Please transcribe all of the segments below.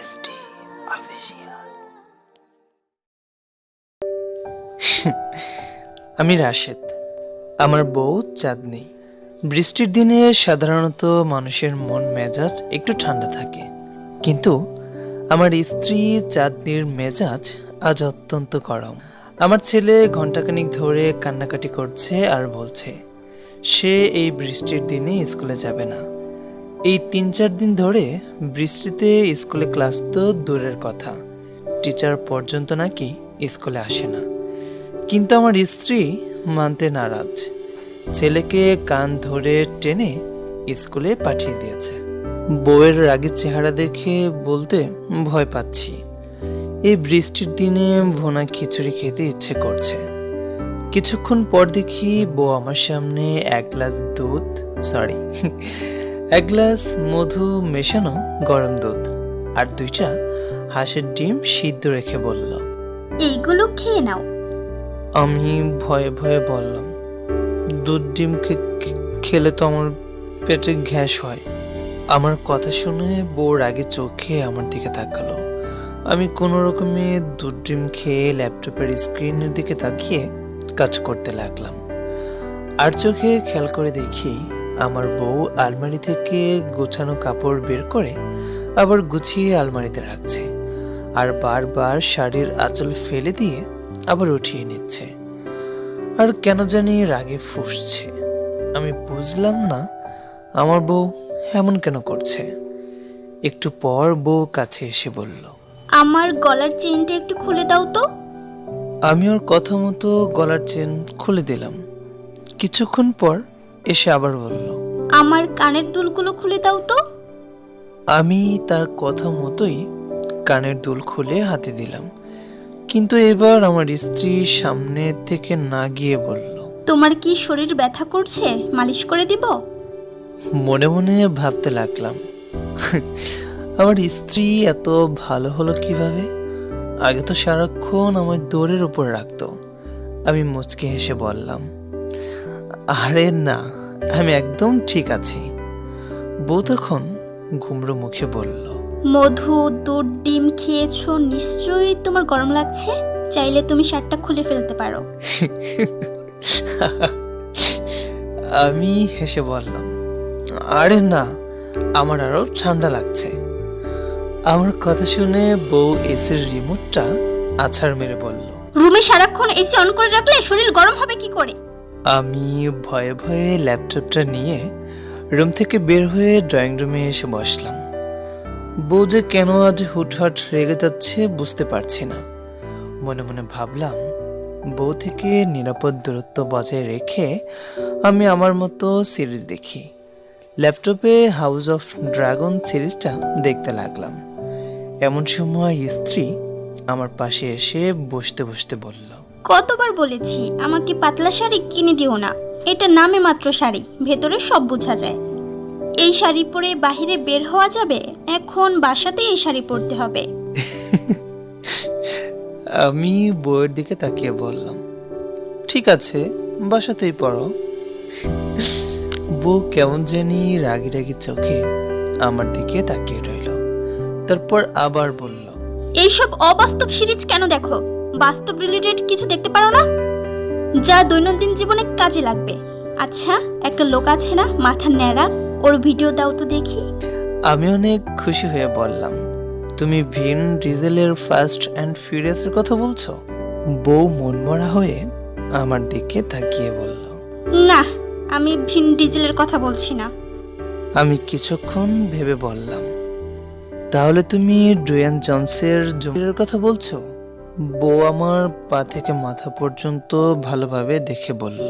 Official আমি রাশেদ। আমার বউ চাঁদনি। বৃষ্টির দিনে সাধারণত মানুষের মন মেজাজ একটু ঠান্ডা থাকে। কিন্তু আমার স্ত্রী চাঁদনির মেজাজ আজ অত্যন্ত গরম। আমার ছেলে ঘন্টাখানিক ধরে কান্নাকাটি করছে আর বলছে, সে এই বৃষ্টির দিনে স্কুলে যাবে না। এই তিন চার দিন ধরে বৃষ্টিতে স্কুলে ক্লাস তো দূরের কথা। টিচার পর্যন্ত নাকি স্কুলে আসে না। কিন্তু আমার স্ত্রী মানতে নারাজ। ছেলেকে কান ধরে টেনে স্কুলে পাঠিয়ে দিয়েছে। বউয়ের রাগের চেহারা দেখে বলতে ভয় পাচ্ছি। এই বৃষ্টির দিনে ভোনা খিচুড়ি খেতে ইচ্ছে করছে। কিছুক্ষণ পর দেখি বউ আমার সামনে এক গ্লাস দুধ সরি এক গ্লাস মধু মেশানো গরম দুধ আর দুইটা হাঁসের ডিম সিদ্ধ রেখে বলল এইগুলো খেয়ে নাও। আমি ভয়ে ভয়ে বললাম দুধ ডিম খেলে তো আমার পেটে গ্যাস হয়। আমার কথা শুনে বউর আগে চোখে আমার দিকে তাকালো। আমি কোনো রকমে দুধ ডিম খেয়ে ল্যাপটপের স্ক্রিনের দিকে তাকিয়ে কাজ করতে লাগলাম। আর চোখে খেয়াল করে দেখি আমার বউ আলমারি থেকে গোছানো কাপড় বের করে আবার গুছিয়ে আলমারিতে রাখছে আর বারবার শাড়ির আঁচল ফেলে দিয়ে আবার উঠিয়ে নিচ্ছে। আর কেন জানি রাগে ফুসছে। আমি বুঝলাম না আমার বউ এমন কেন করছে। একটু পর বউ কাছে এসে বলল আমার গলার চেনটা একটু খুলে দাও তো। আমি ওর কথা মতো গলার চেন খুলে দিলাম। কিছুক্ষণ পর এসে আবার বলল আমার কানের দুলগুলো খুলে দাও তো। আমি তার কথা মতোই কানের দুল খুলে হাতে দিলাম। কিন্তু এবার আমার স্ত্রী সামনে থেকে না গিয়ে বলল তোমার কি শরীর ব্যথা করছে? মালিশ করে দিব? মনে মনে ভাবতে লাগলাম আমার স্ত্রী এত ভালো হলো কীভাবে? আগে তো সারাক্ষণ আমার দৌড়ের উপর রাখতো। আমি মুচকে হেসে বললাম আরে না আমি একদম ঠিক আছি। বউ তখন ঘুমরো মুখে বলল মধু দুধ ডিম খেয়েছো নিশ্চয়ই তোমার গরম লাগছে? চাইলে তুমি শার্টটা খুলে ফেলতে পারো। আমি হেসে বললাম আরে না আমার আরও ঠান্ডা লাগছে। আমার কথা শুনে বউ এসির রিমোটটা আছাড় মেরে বলল রুমে সারাক্ষণ এসি অন করে রাখলে শরীর গরম হবে কি করে? আমি ভয়ে ভয়ে ল্যাপটপটা নিয়ে রুম থেকে বের হয়ে ড্রয়িং রুমে এসে বসলাম। বউ যে কেন আজ হুটহাট রেগে যাচ্ছে বুঝতে পারছি না। মনে মনে ভাবলাম, বউ থেকে নিরাপদ দূরত্ব বজায় রেখে আমি আমার মতো সিরিজ দেখি। ল্যাপটপে হাউস অফ ড্রাগন সিরিজটা দেখতে লাগলাম। এমন সময় স্ত্রী আমার পাশে এসে বসতে বসতে বলল কতবার বলেছি আমাকে পাতলা শাড়ি কিনে দিও না। এটা নামে মাত্র শাড়ি ভেতরে সব বোঝা যায়। এই শাড়ি পরে বাইরে বের হওয়া যাবে? এখন বাসাতেই এই শাড়ি পরতে হবে। আমি বইয়ের দিকে তাকিয়ে বললাম ঠিক আছে বাসাতেই পড়ো বউ কেমন জানি রাগি রাগি চোখে আমার দিকে তাকিয়ে রইল তারপর আবার বলল এইসব অবাস্তব সিরিজ কেন দেখো? বাস্তব রিলেটেড কিছু দেখতে পারো না? যা দৈনন্দিন জীবনে কাজে লাগবে। আচ্ছা একটা লোক আছে না মাথা ন্যাড়া ওর ভিডিও দাও তো দেখি। আমি অনেক খুশি হয়ে বললাম তুমি ভিন ডিজেলের ফাস্ট অ্যান্ড ফিউরিয়াসের কথা বলছো? বউ মনমরা হয়ে আমার দিকে তাকিয়ে বলল না আমি ভিন ডিজেলের কথা বলছি না। আমি কিছুক্ষণ ভেবে বললাম তাহলে তুমি ডুয়ান জনসের জমির কথা বলছো? বউ আমার পা থেকে মাথা পর্যন্ত ভালোভাবে দেখে বলল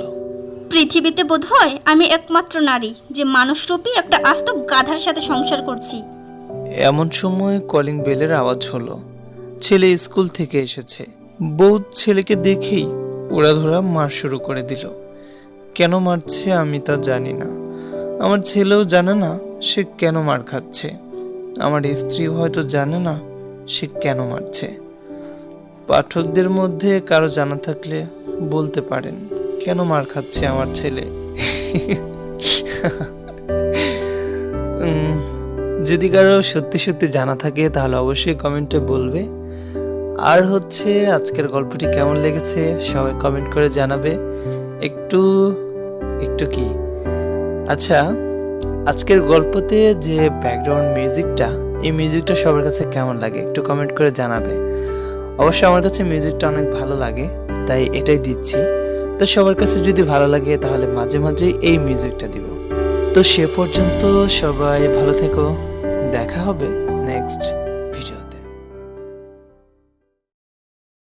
পৃথিবীতে বোধহয় আমি একমাত্র নারী যে মানুষরূপী একটা আস্ত গাধার সাথে সংসার করছি। এমন সময় কলিং বেলের আওয়াজ হলো ছেলে স্কুল থেকে এসেছে। বউ ছেলেকে দেখেই ওড়াধরা মার শুরু করে দিল কেন মারছে আমি তা জানি না। আমার ছেলেও জানে না সে কেন মার খাচ্ছে। আমার স্ত্রীও হয়তো জানে না সে কেন মারছে। পাঠকদের মধ্যে কারও জানা থাকলে বলতে পারেন, কেন মার খাচ্ছে আমার ছেলে? যদি কারও সত্যি সত্যি জানা থাকে, তাহলে অবশ্যই কমেন্টে বলবে। আর হচ্ছে, আজকের গল্পটি কেমন লেগেছে, সবাই কমেন্ট করে জানাবে। একটু একটু কি? আচ্ছা আজকের গল্পতে যে ব্যাকগ্রাউন্ড মিউজিকটা এই মিউজিকটা সবার কাছে কেমন লাগে, একটু কমেন্ট করে জানাবে। অবশ্যই আমার কাছে মিউজিকটা অনেক ভালো লাগে, তাই এটাই দিচ্ছি। তো সবার কাছে যদি ভালো লাগে, তাহলে মাঝে মাঝে এই মিউজিকটা দিব। তো সে পর্যন্ত সবাই ভালো থেকো, দেখা হবে নেক্সট